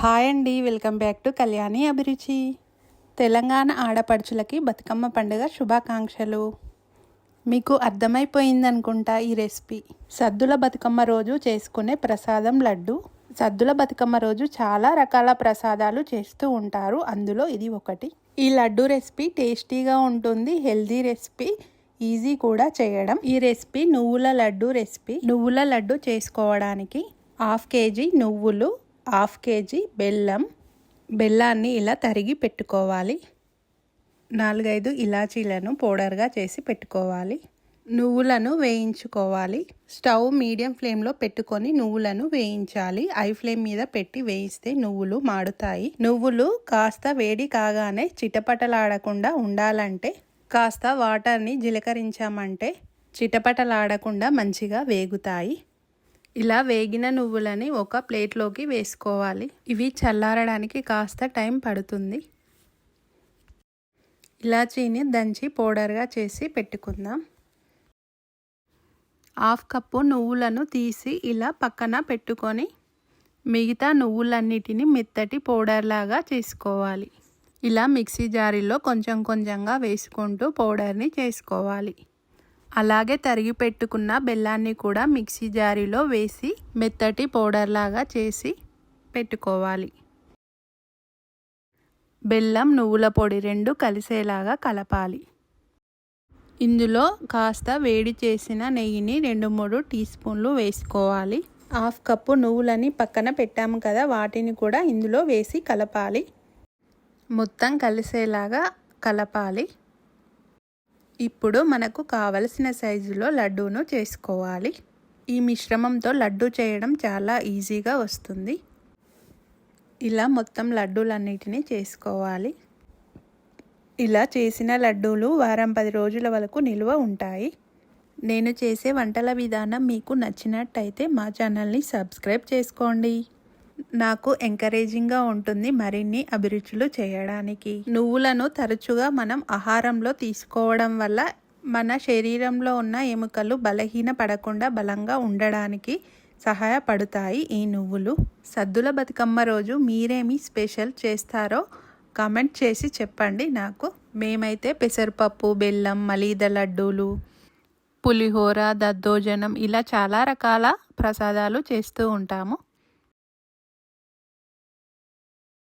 Hi అండి welcome back to Kalyani అభిరుచి. తెలంగాణ ఆడపడుచులకి బతుకమ్మ పండుగ శుభాకాంక్షలు. మీకు అర్థమైపోయిందనుకుంటా ఈ రెసిపీ. సద్దుల బతుకమ్మ రోజు చేసుకునే ప్రసాదం లడ్డు. సద్దుల బతుకమ్మ రోజు చాలా రకాల ప్రసాదాలు చేస్తూ ఉంటారు. అందులో ఇది ఒకటి. ఈ లడ్డు రెసిపీ టేస్టీగా ఉంటుంది హెల్దీ రెసిపీ ఈజీ కూడా చేయడం. ఈ రెసిపీ నువ్వుల లడ్డు రెసిపీ. నువ్వుల లడ్డు చేసుకోవడానికి హాఫ్ కేజీ నువ్వులు హాఫ్ కేజీ బెల్లం బెల్లాన్ని ఇలా తరిగి పెట్టుకోవాలి. నాలుగైదు ఇలాచీలను పౌడర్గా చేసి పెట్టుకోవాలి. నువ్వులను వేయించుకోవాలి. స్టవ్ మీడియం ఫ్లేమ్లో పెట్టుకొని నువ్వులను వేయించాలి. ఐ ఫ్లేమ్ మీద పెట్టి వేయిస్తే నువ్వులు మాడుతాయి. నువ్వులు కాస్త వేడి కాగానే చిటపటలాడకుండా ఉండాలంటే కాస్త వాటర్ని జీలకరించామంటే చిటపటలాడకుండా మంచిగా వేగుతాయి. ఇలా వేగిన నువ్వులని ఒక ప్లేట్లోకి వేసుకోవాలి. ఇవి చల్లారడానికి కాస్త టైం పడుతుంది. ఇలాచీని దంచి పౌడర్గా చేసి పెట్టుకుందాం. హాఫ్ కప్పు నువ్వులను తీసి ఇలా పక్కన పెట్టుకొని మిగతా నువ్వులన్నిటిని మెత్తటి పౌడర్లాగా చేసుకోవాలి. ఇలా మిక్సీ జారీలో కొంచెం కొంచెంగా వేసుకుంటూ పౌడర్ని చేసుకోవాలి. అలాగే తరిగి పెట్టుకున్న బెల్లాన్ని కూడా మిక్సీ జారీలో వేసి మెత్తటి పౌడర్ లాగా చేసి పెట్టుకోవాలి. బెల్లం నువ్వుల పొడి రెండు కలిసేలాగా కలపాలి. ఇందులో కాస్త వేడి చేసిన నెయ్యిని రెండు మూడు టీ స్పూన్లు వేసుకోవాలి. హాఫ్ కప్పు నువ్వులని పక్కన పెట్టాము కదా వాటిని కూడా ఇందులో వేసి కలపాలి. మొత్తం కలిసేలాగా కలపాలి. ఇప్పుడు మనకు కావలసిన సైజులో లడ్డూను చేసుకోవాలి. ఈ మిశ్రమంతో లడ్డు చేయడం చాలా ఈజీగా వస్తుంది. ఇలా మొత్తం లడ్డూలన్నిటినీ చేసుకోవాలి. ఇలా చేసిన లడ్డూలు వారం పది రోజుల వరకు నిల్వ ఉంటాయి. నేను చేసే వంటల విధానం మీకు నచ్చినట్టయితే మా ఛానల్ని సబ్స్క్రైబ్ చేసుకోండి. నాకు ఎంకరేజింగ్గా ఉంటుంది మరిన్ని అభిరుచులు చేయడానికి. నువ్వులను తరచుగా మనం ఆహారంలో తీసుకోవడం వల్ల మన శరీరంలో ఉన్న ఎముకలు బలహీన పడకుండా బలంగా ఉండడానికి సహాయపడతాయి ఈ నువ్వులు. సద్దుల బతుకమ్మ రోజు మీరేమి స్పెషల్ చేస్తారో కామెంట్ చేసి చెప్పండి నాకు. మేమైతే పెసరపప్పు బెల్లం మలీద లడ్డూలు పులిహోర దద్దోజనం ఇలా చాలా రకాల ప్రసాదాలు చేస్తూ ఉంటాము.